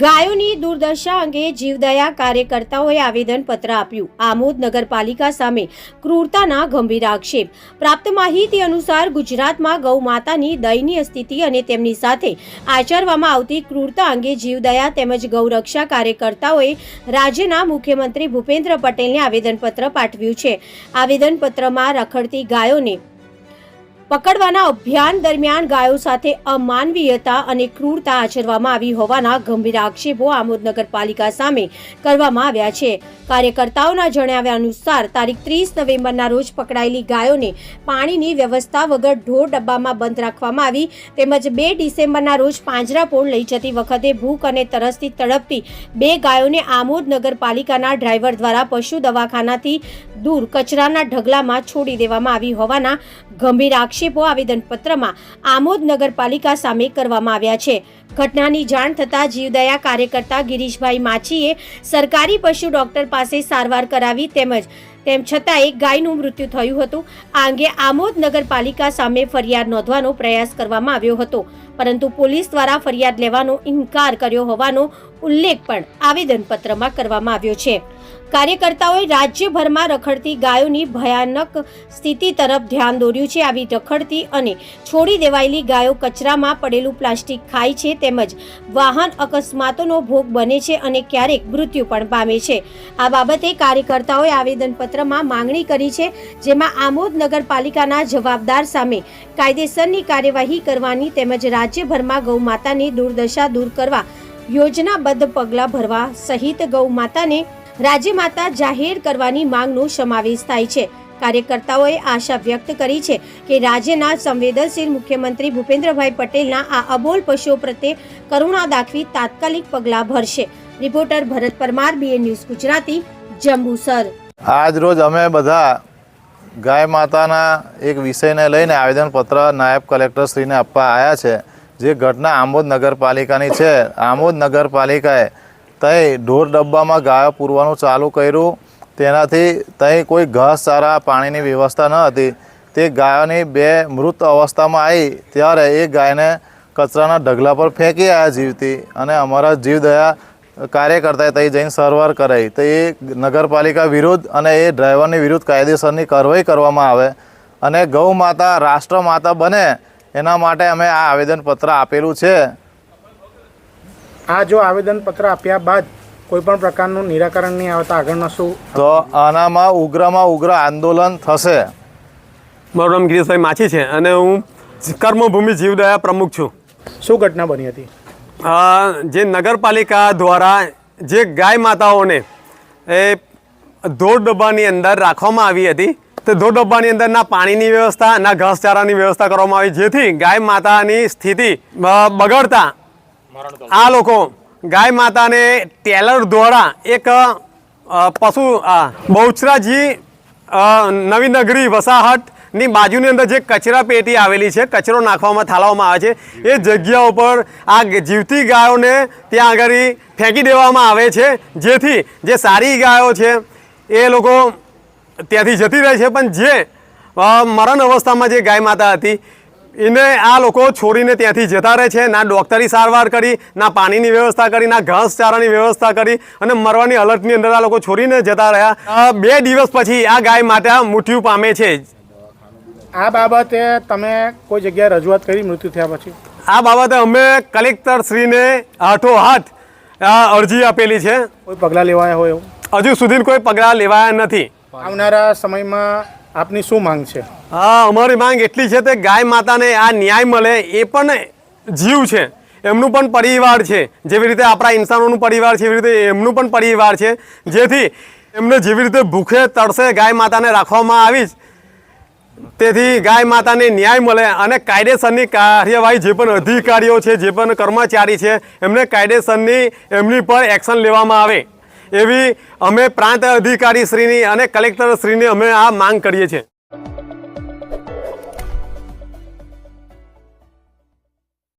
ગાયોની દુર્દશા અંગે જીવદયા કાર્યકર્તાઓએ આવેદનપત્ર આપ્યું. આમોદ નગરપાલિકા સામે ક્રૂરતાના ગંભીર આક્ષેપ. પ્રાપ્ત માહિતી અનુસાર ગુજરાતમાં ગૌ માતાની દયનીય સ્થિતિ અને તેમની સાથે આચરવામાં આવતી ક્રૂરતા અંગે જીવદયા તેમજ ગૌરક્ષા કાર્યકર્તાઓએ રાજ્યના મુખ્યમંત્રી ભૂપેન્દ્ર પટેલને આવેદનપત્ર પાઠવ્યું છે. આવેદનપત્રમાં રખડતી ગાયોને પકડવાના અભિયાન દરમિયાન ગાયો સાથે અમાનવીયતા અને ક્રૂરતા આચરવામાં આવી હોવાના ગંભીર આક્ષેપો આમોદ નગરપાલિકા સામે કરવામાં આવ્યા છે. કાર્યકર્તાઓના જણાવ્યા અનુસાર, તારીખ ત્રીસ નવેમ્બરના રોજ પકડાયેલી ગાયોને પાણીની વ્યવસ્થા વગર ઢોર ડબ્બામાં બંધ રાખવામાં આવી. તેમજ બે ડિસેમ્બરના રોજ પાંજરાપોળ લઈ જતી વખતે ભૂખ અને તરસથી તડપતી બે ગાયોને આમોદ નગરપાલિકાના ડ્રાઈવર દ્વારા પશુ દવાખાનાથી દૂર કચરાના ઢગલામાં છોડી દેવામાં આવી હોવાના ગંભીર આક્ષેપો આવેદનપત્રમાં આમોદ નગરપાલિકા સામે કરવામાં આવ્યા છે. ઘટનાની જાણ થતાં જીવદયા કાર્યકર્તા ગિરીશભાઈ માછીએ સરકારી પશુ ડોક્ટર પાસે સારવાર કરાવી તેમજ તેમ છતાં એક ગાયનું મૃત્યુ થયું હતું. આ અંગે આમોદ નગરપાલિકા સામે ફરિયાદ નોંધવાનો પ્રયાસ કરવામાં આવ્યો હતો. પરંતુ પોલીસ દ્વારા ફરિયાદ લેવાનો ઇનકાર કર્યો હોવાનો ઉલ્લેખ પણ આવેદનપત્રમાં કરવામાં આવ્યો છે. કાર્યકર્તાઓએ રાજ્યભરમાં રખડતી ગાયોની ભયાનક સ્થિતિ તરફ ધ્યાન દોર્યું છે. આવી રખડતી અને છોડી દેવાયેલી ગાયો કચરામાં પડેલું પ્લાસ્ટિક ખાય છે તેમજ વાહન અકસ્માતોનો ભોગ બને છે અને ક્યારેક મૃત્યુ પણ પામે છે. આ બાબતે કાર્યકર્તાઓએ આવેદનપત્રમાં માંગણી કરી છે, જેમાં આમોદ નગરપાલિકાના જવાબદાર સામે કાયદેસરની કાર્યવાહી કરવાની તેમજ રાજ્યભરમાં ગૌમાતાની દુર્દશા દૂર કરવા યોજનાબદ્ધ પગલાં ભરવા સહિત ગૌ માતાને રાજ્યમાતા જાહેર કરવાની માંગનો સમાવેશ થાય છે. કાર્યકર્તાઓએ આશા વ્યક્ત કરી છે કે રાજ્યના સંવેદનશીલ મુખ્યમંત્રી ભૂપેન્દ્રભાઈ પટેલના આ અબોલ પશુઓ પ્રત્યે કરુણા દાખવી તાત્કાલિક પગલાં ભરશે. Reporter Bharat Parmar BN news Gujarati, Jambusar. આજ રોજ અમે બધા ગાય માતાના એક વિષયને લઈને આવેદનપત્ર નાયબ કલેક્ટરશ્રીને આપવા આવ્યા છે. જે ઘટના આમોદ નગરપાલિકાની છે. આમોદ નગરપાલિકાએ તઈ ઢોર ડબ્બામાં ગાયો પૂરવાનું ચાલુ કર્યું. તેનાથી તઈ કોઈ ઘાસ ચારા પાણીની વ્યવસ્થા ન હતી. તે ગાયોની બે મૃત અવસ્થામાં આવી ત્યારે એ ગાયને કચરાના ઢગલા પર ફેંકી આવ્યા જીવતી અને અમારા જીવદયા કાર્યકર્તાએ તઈ જઈને સરવાર કરાઈ. તો એ નગરપાલિકા વિરુદ્ધ અને એ ડ્રાઈવરની વિરુદ્ધ કાયદેસરની કાર્યવાહી કરવામાં આવે અને ગૌ માતા રાષ્ટ્ર માતા બને. એના માટે અમે આ આવેદનપત્ર આપેલું છે. આ જો આવેદનપત્ર આપ્યા બાદ કોઈ પણ પ્રકારનું નિરાકરણ નહીં આવતા આગળનો શું? તો આનામાં ઉગ્રમાં ઉગ્ર આંદોલન થશે. મારું નામ ગિરીશભાઈ માછી છે અને હું કર્મભૂમિ જીવદયા પ્રમુખ છું. શું ઘટના બની હતી? જે નગરપાલિકા દ્વારા જે ગાય માતાઓને એ ધોળ ડબ્બાની અંદર રાખવામાં આવી હતી તે ધોળ ડબ્બાની અંદર ના પાણીની વ્યવસ્થા ના ઘાસચારાની વ્યવસ્થા કરવામાં આવી જેથી ગાય માતાની સ્થિતિ બગડતા આ લોકો ગાય માતાને ટેલર દ્વારા એક પશુ બહુચરાજી નવી નગરી વસાહતની બાજુની અંદર જે કચરા પેટી આવેલી છે, કચરો નાખવામાં થાળવામાં આવે છે, એ જગ્યા ઉપર આ જીવતી ગાયોને ત્યાં આગળ ફેંકી દેવામાં આવે છે, જેથી જે સારી ગાયો છે, એ લોકો ત્યાંથી જતી રહે છે, પણ જે મરણ અવસ્થામાં જે ગાય માતા હતી એને આ લોકો છોડીને ત્યાંથી જતા રહે છે ના ડોક્ટરી સારવાર કરી ના પાણીની વ્યવસ્થા કરી ના ઘાસચારાની વ્યવસ્થા કરી અને મરવાની હાલતની અંદર આ લોકો છોડીને જતા રહ્યા. બે દિવસ પછી આ ગાય માતા મૃત્યુ પામે છે. આ બાબતે તમે કોઈ જગ્યાએ રજૂઆત કરી મૃત્યુ થયા પછી? આ બાબતે અમે કલેક્ટર શ્રીને હાથો અરજી આપેલી છે. કોઈ પગલાં લેવાયા હોય એવું? હજુ સુધી કોઈ પગલાં લેવાયા નથી. આવનારા સમયમાં આપની શું માંગ છે? હા, અમારી માંગ એટલી છે કે ગાય માતાને આ ન્યાય મળે એ પણ જીવ છે. એમનું પણ પરિવાર છે. જેવી રીતે આપણા ઇન્સાનોનું પરિવાર છે, એવી રીતે એમનું પણ પરિવાર છે. જેથી એમને જેવી રીતે ભૂખે તળસે ગાય માતાને રાખવામાં આવી તેથી ગાય માતાને ન્યાય મળે અને કાયદેસરની કાર્યવાહી જે પણ અધિકારીઓ છે, જે પણ કર્મચારી છે, એમને કાયદેસરની એમની પર એક્શન લેવામાં આવે. એવી અમે પ્રાંત અધિકારી શ્રીની અને કલેક્ટર શ્રીની અમે આ માંગ કરીએ છીએ.